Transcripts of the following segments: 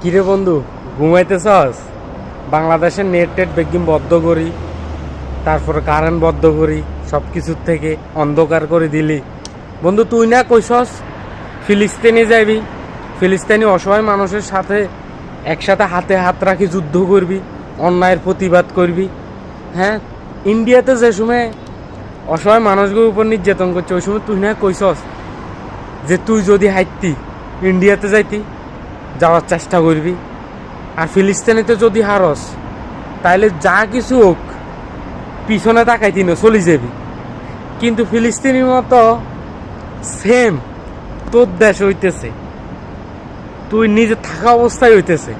কিরে বন্ধু, ঘুমাইতেছস? বাংলাদেশের নেট টেট বেগিম বদ্ধ করি, তারপরে কারেন্ট বদ্ধ করি সব কিছুর থেকে অন্ধকার করে দিলি। বন্ধু, তুই না কইসস ফিলিস্তিনে যাবি ফিলিস্তিনি অসহায় মানুষের সাথে একসাথে হাতে হাত রাখি যুদ্ধ করবি, অন্যায়ের প্রতিবাদ করবি। হ্যাঁ ইন্ডিয়াতে যে সময় অসহায় মানুষগুলোর উপর নির্যাতন করছে, ওই সময় তুই না কইসস যে তুই যদি হাইতি ইন্ডিয়াতে যাইতি? যাওয়ার চেষ্টা করবি। আর ফিলিস্তিনিতে যদি হারস, তাইলে যা কিছু হোক, পিছনে তাকাইতি না চলি যাবি। কিন্তু ফিলিস্তিনির মতো সেম তোর দেশ হইতেছে। তুই নিজে থাকা অবস্থায় হইতেছে।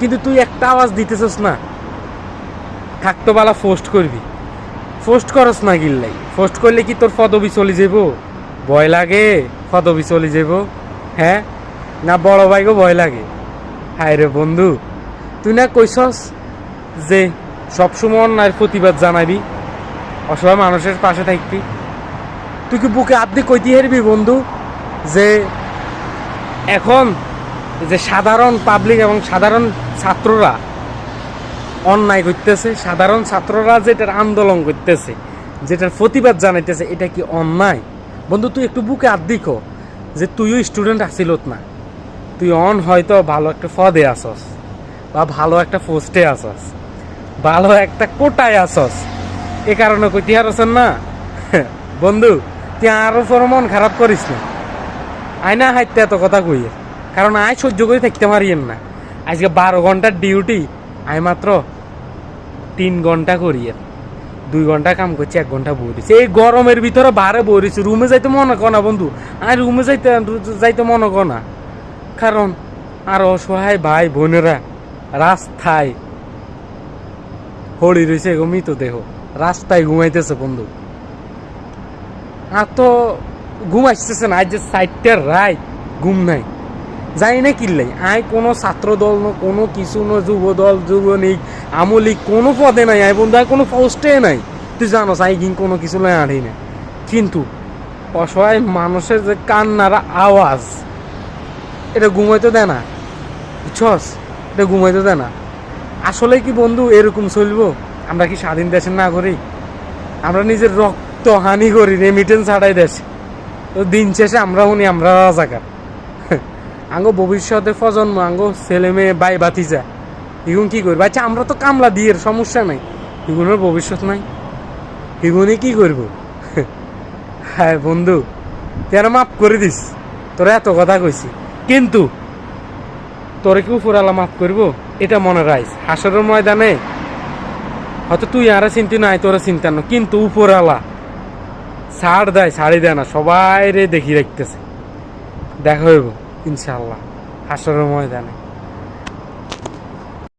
কিন্তু তুই একটা আওয়াজ দিতেছিস না। থাকতো বেলা পোস্ট করবি। পোস্ট করস না গিল্লাই। পোস্ট করলে কি তোর পদবি চলে যাব ভয় লাগে, পদবি চলে যাব হ্যাঁ? না বড় ভাইকে ভয় লাগে। হায় রে বন্ধু, তুই না কইসস যে সবসময় অন্যায়ের প্রতিবাদ জানাবি? অসহায় মানুষের পাশে থাকবি? তুই কি বুকে আপনি কইতে হারবি বন্ধু যে এখন যে সাধারণ পাবলিক এবং সাধারণ ছাত্ররা অন্যায় করতেছে, সাধারণ ছাত্ররা যেটার আন্দোলন করতেছে, যেটার প্রতিবাদ জানাইতেছে, এটা কি অন্যায়? বন্ধু, তুই একটু বুকে দিখো যে তুইও স্টুডেন্ট আসিলত না। তুই অন হয়তো ভালো একটা ফদে আসস, বা ভালো একটা পোস্টে আসস, ভালো একটা কোটায় আসস। এ কারণে কই কইতে হারছেন না। বন্ধু, তুই আরও তোর মন খারাপ করিস না। আয় না হাইতে এত কথা কইয়ে, কারণ আয় সহ্য করে থাকতে পারিয়েন না। আজকে বারো ঘণ্টার ডিউটি, আয় মাত্র তিন ঘণ্টা করিয়ে, দুই ঘণ্টা কাম করছি, এক ঘণ্টা বইছি এই গরমের ভিতরে বারে বইছি রুমে যাইতে মনে কর না বন্ধু। আর রুমে যাইতে যাইতে মনে কর না। কারণ আর অসহায় ভাই বোনেরা রাস্তায় হরি রয়েছে মৃত দেহ। রাস্তায় ঘুমাইতেছে বন্ধু। আর তো ঘুম না, আজ যে সাইডটার রায় ঘুম নাই। যাই না কিনলাই আয় কোনো ছাত্র দল ন, কোনো কিছু ন যুব দল আমলীগ, কোনো পদে নাই আয় বন্ধু আয় কোনো পোস্টে নাই। তুই জানোস, আই কিন কোনো কিছু নাই আড়ি না। কিন্তু অসহায় মানুষের যে কান্নার আওয়াজ এটা ঘুমাইতে দেয় না। বুঝছস? এটা ঘুমাইতে দেয় না। আসলে কি বন্ধু এরকম চলব? আমরা কি স্বাধীন দেশের না করি আমরা নিজের রক্ত হানি করি রেমিটেন্স ছাড়াই দেশ। তো দিন শেষে আমরা উনি আমরা রাজাকার। আঙ্গ ভবিষ্যতে প্রজন্ম, আঙ্গ ছেলে মেয়ে বাই বাতিজা এগুন কি করবে? আচ্ছা আমরা তো কামলা দিয়ে সমস্যা নাই। এগুলোর ভবিষ্যৎ নাই। এগুনি কি করব? হ্যাঁ বন্ধু আর মাফ করে দিস। তোরা এত কথা কইছি কিন্তু তোরে কি উপরালা মাফ করব? এটা মনে রাইস হাসরের ময়দানে হয়তো তুই আরে চিন্তি নাই, তোর চিন্তা না। কিন্তু উপরালা ছাড় দেয় ছাড়ি দেয় না। সবাই রে দেখি রাখতেছে। দেখা হইব ইনশাল্লাহ হাসরের ময়দানে।